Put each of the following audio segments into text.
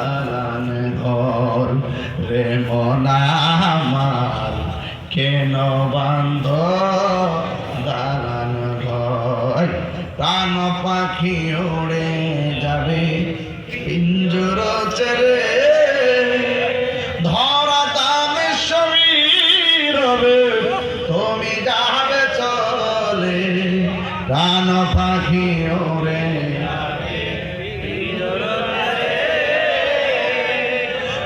দালান ঘর রে মনামার কেন বান্ধ? দালান ঘর, প্রাণ পাখি উড়ে যাবে পিঞ্জর চেরে ধরা দামে শরীর তুমি যাবে পাখি ওরে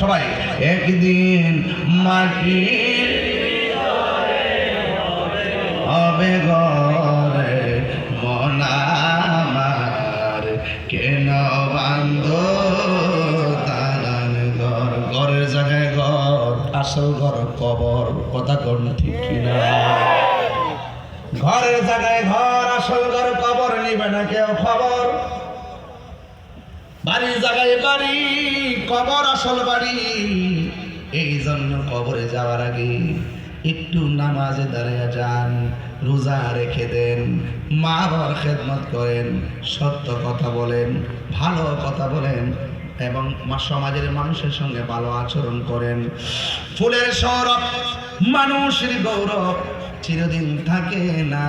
সবাই, একদিন মাটির হবে ঘরে, মনামার কেন বান্ধ দালান ঘর? ঘরের জায়গায় ঘর, আসল ঘর, কবর, কথা কর ঠিক কিনা? ঘরের জায়গায় ঘর, আসল ঘর, কবর নিবে না কেউ খবর। বাড়ির জায়গায় বাড়ি, কবর, আসল বাড়ি। এই জন্য কবরে যাওয়ার আগে একটু নামাজে দাঁড়িয়ে যান, রোজা রেখে দেন মা বাবার খেদমত করেন, সত্য কথা বলেন, ভালো কথা বলেন এবং সমাজের মানুষের সঙ্গে ভালো আচরণ করেন। ফুলের সৌরভ, মানুষের গৌরব চিরদিন থাকে না।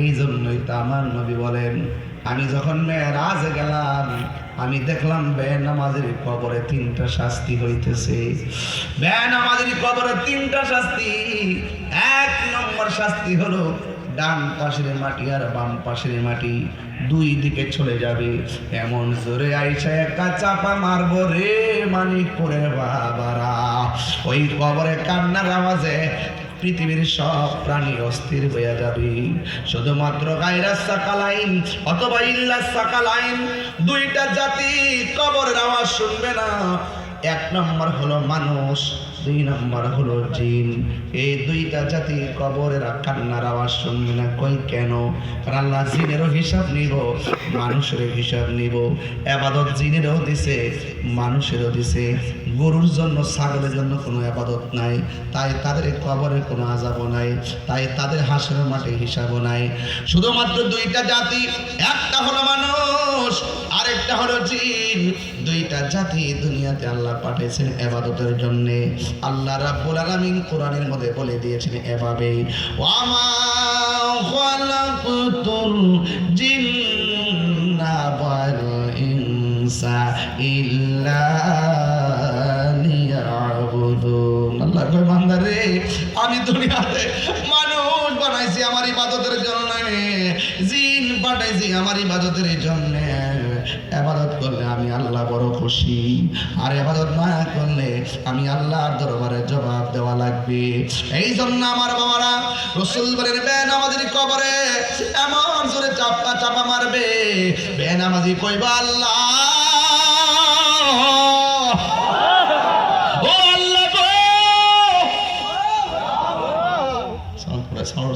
এই জন্যই তো আমার নবী বলেন, আমি যখন মেয়েরাজে গেলাম আমি দেখলাম বেনামাজের কবরে তিনটা শাস্তি হইতেছে। বেনামাজের কবরে তিনটা শাস্তি। এক নম্বর শাস্তি হলো ডান পাশের মাটি আর বাম পাশের মাটি দুই দিকে চলে যাবে। এমন জোরে আইসা একটা চাপা মারবো রে মানিকপুরের বাবারা। ওই কবরে কান্নার আওয়াজে পৃথিবীর সব প্রাণী অস্থির হয়ে যাবে। শুধুমাত্র গায়রা সাকালাইন অথবা ইল্লা সাকালাইন, দুইটা জাতি কবরের আওয়াজ শুনবে না। এক নম্বর হলো মানুষ দুই নম্বর হলো জিন। এই দুইটা জাতি কবরের কান্নার আওয়াজ শুনবে না। কই কেন? কারণ আল্লাহ জিনেরও হিসাব নিব মানুষের হিসাব নিব। এবাদত জিনেরও দিছে, মানুষেরও দিছে। গরুর জন্য, ছাগলের জন্য কোনো আবাদত নাই। তাই তাদের কবরের কোনো আজাবও নাই। তাই তাদের হাসের মাঠে হিসাবও নাই। শুধুমাত্র দুইটা জাতি, একটা হলো মানুষ, আরেকটা হলো জিন। দুইটা জাতি দুনিয়াতে আল্লাহ পাঠিয়েছেন এবাদতের জন্য। আল্লাহ রাব্বুল আলামিন কোরআনের মধ্যে বলে দিয়েছেন এভাবে আমি দুনিয়াতে মানুষ বানাইছি, আমার ইবাদতের জন্য জিন পাঠাইছি আমার ইবাদতের জন্য। এবাদত করলে আমি আল্লাহ বড় খুশি। আর এবাদত না করলে আমি আল্লাহর দরবারে জবাব দেওয়া লাগবে। এই জন্য আমার বাবারা, রসুল বলেন বেন আমাদের কবরে এমন জোরে চাপা চাপা মারবে। বেন আমাজি কইবা, আল্লাহ! আল্লাহ গো!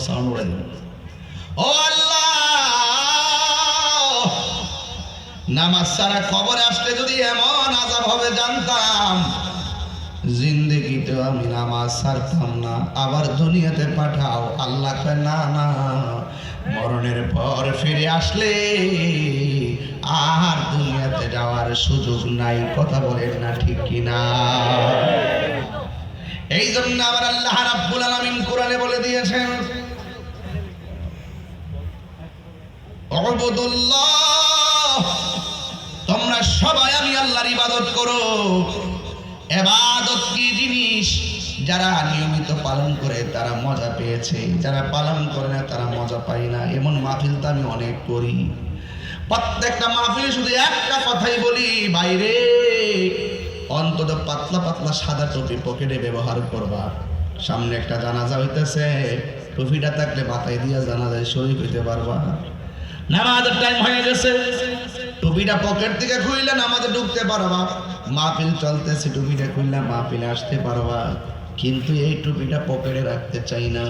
সাউন্ড নামাজ সারা খবরে আসলে যদি এমন আজাব হবে, জানতাম জিন্দেগিতেও আমি নামাজ ছাড়তাম না। আবার দুনিয়াতে পাঠাও, আল্লাহ না না, মরণের পর ফিরে আসলে আর দুনিয়াতে যাওয়ার সুযোগ নাই। কথা বলেন না ঠিক কিনা? এই জন্য আবার আল্লাহ রাব্বুল আলামিন কোরআনে বলে দিয়েছেন অবদুল্লাহ সবাই আমি আল্লাহর ইবাদত করো। এবাদত কি জিনিস? যারা নিয়মিত পালন করে তারা মজা পেয়েছে। যারা পালন করে না তারা মজা পায় না। এমন মাহফিল তো আমি অনেক করি। প্রত্যেকটা মাহফিলে শুধু একটা কথাই বলি বাইরে অন্তত পাতলা পাতলা সাদা টুপি পকেটে ব্যবহার করবা। সামনে একটা জানাজা হইতেছে। টুপিটা থাকলে মাথায় দিয়া জানাজায় শরীর হইতে পারবা নামাজের টাইম হয়ে গেছে। টুপিটা পকেট থেকে খুললে নামাজে ঢুকতে পারবা। মাহফিল চলতেছে টুপিটা খুললে মাহফিলে আসতে পারবা। কিন্তু এই টুপিটা পকেটে রাখতে চাই না।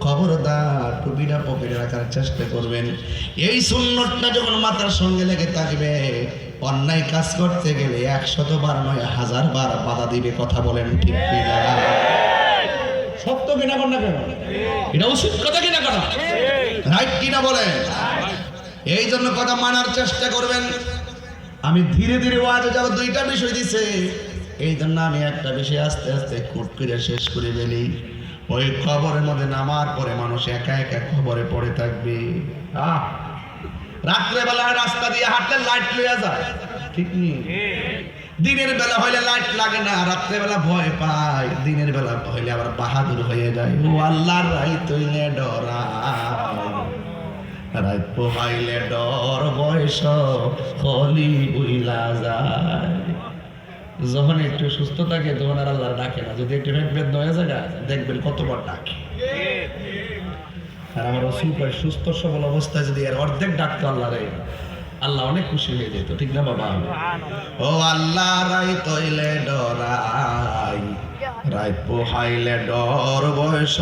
খবরদার টুপিটা পকেটে রাখার চেষ্টা করবেন। এই সুন্নতটা যখন মাথার সঙ্গে লেগে থাকবে অন্যায় কাজ করতে গেলে একশত বার নয় হাজার বার বাধা দিবে কথা বলেন ঠিক কিনা? সত্য কিনা না কেন? এটা উচিত কথা কিনা কথা রাইট কিনা বলেন? এই জন্য কথা মানার চেষ্টা করবেন। আমি ধীরে ধীরে ওয়াজে যাব, দুইটা বিষয় দিছে। এই জন্য আমি একটা বিষয় আস্তে আস্তে কুট করে শেষ করে ফেলি। ওই খবরের মধ্যে নামার পরে মানুষ একা একা খবরে পড়ে থাকবে। আহ! রাত্রেবেলা রাস্তা দিয়ে হাঁটলে লাইট লইয়া যায়। ঠিক নেই দিনের বেলা হইলে লাইট লাগে না, রাত্রেবেলা ভয় পায়। দিনের বেলা হইলে আবার বাহাদুর হয়ে যায়। ও আল্লাহর রাই তৈলে ডরা। রাত পোহাইলে ডর বয়স হলি বুইলা যায়। যখন একটু সুস্থ থাকে, তখন আর আল্লাহ ডাকে না। যদি একটু বেদ হয়ে যায় দেখবেন কতবার ডাকে। আর আমার রসুল কয়, সুস্থ সবল অবস্থায় যদি এর অর্ধেক ডাকতো আল্লাহ রে, আল্লাহ অনেক খুশি হয়ে যেত, ঠিক না বাবা? ও আল্লাহ রাই তৈলে ডরাই। রাই পোহাইলে ডর বয়স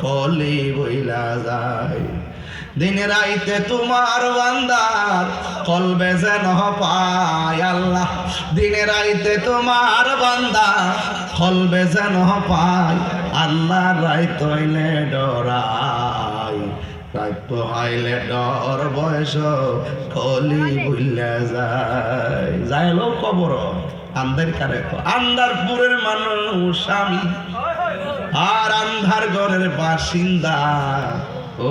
কলি বইলা যায়। দিনে রাইতে তোমার বান্দার কলবে যেন পায় আল্লাহ। দিনে রাইতে তোমার বান্দা কলবে যেন পায় আল্লাহ। রাই তৈলে ডরাই রাই পোহাইলে ডর বয়স কলি বুইলা যায়। যায় লোক কবর আন্দার কারে আন্দারপুরের মানুষ আমি, আর আন্ধার ঘরের বাসিন্দা, ও